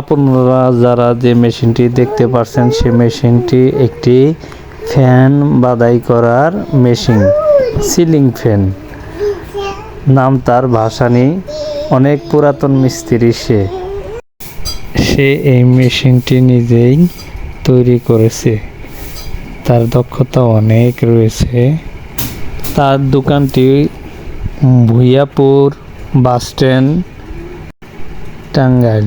আপনারা যারা যে মেশিনটি দেখতে পাচ্ছেন সে মেশিনটি একটি ফ্যান বাদাই করার মেশিন, সিলিং ফ্যান। নাম তার ভাসানি অনেক পুরাতন মিস্ত্রি সে। সে এই মেশিনটি নিজেই তৈরি করেছে। তার দক্ষতা অনেক রয়েছে। তার দোকানটি ভুইয়াপুর বাস স্ট্যান্ড, টাঙ্গাইল।